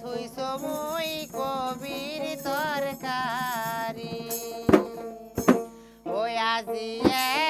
থুই সময় কবির তরকারি। ওই আজিয়ে